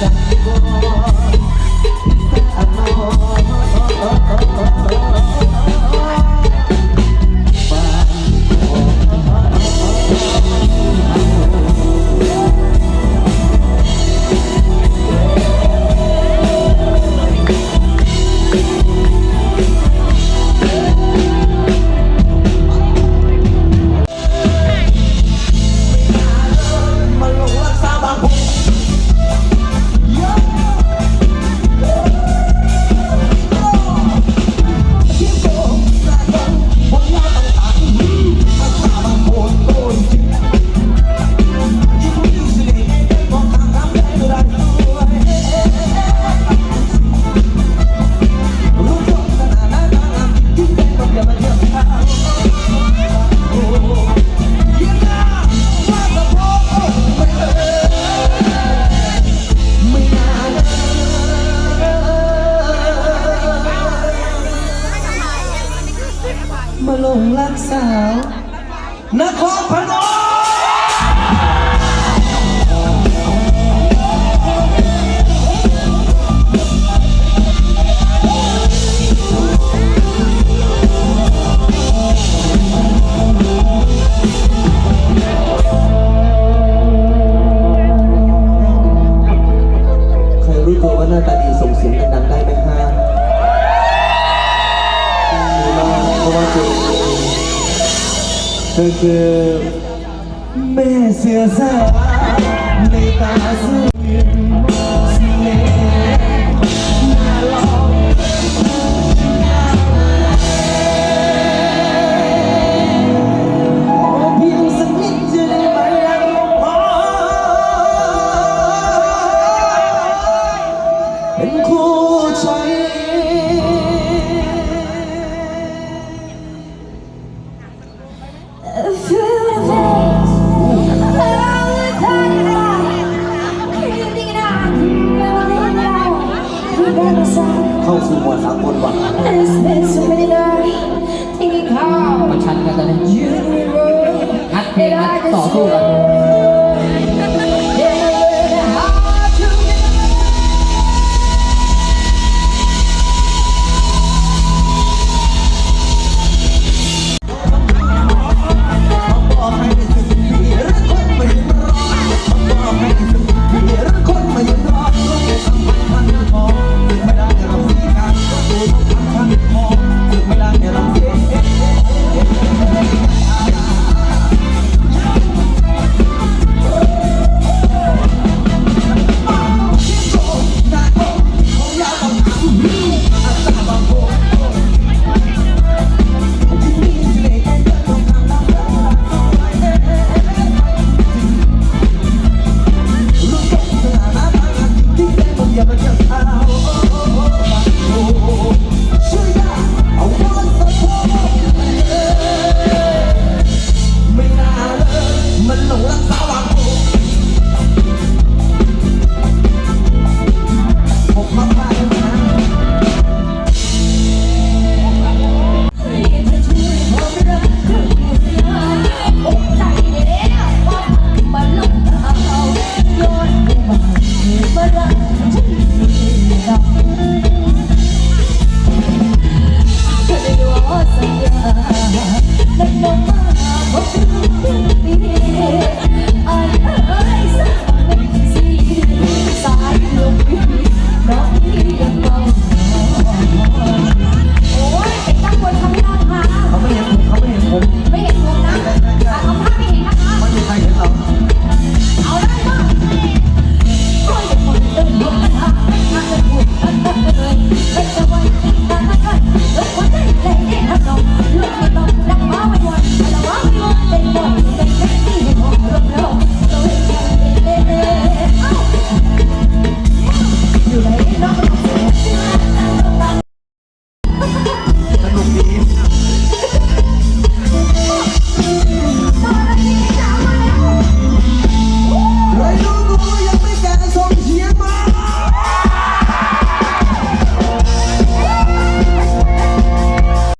back. าว นครพนม คือแม่เสือสาวในตาสู้ เข้าสู่หมวดสากลว่ะ It's been so many nights thinking how มันชันกันตอนนี้ you were งัดเพลง and งัด I just ต่อสู้กัน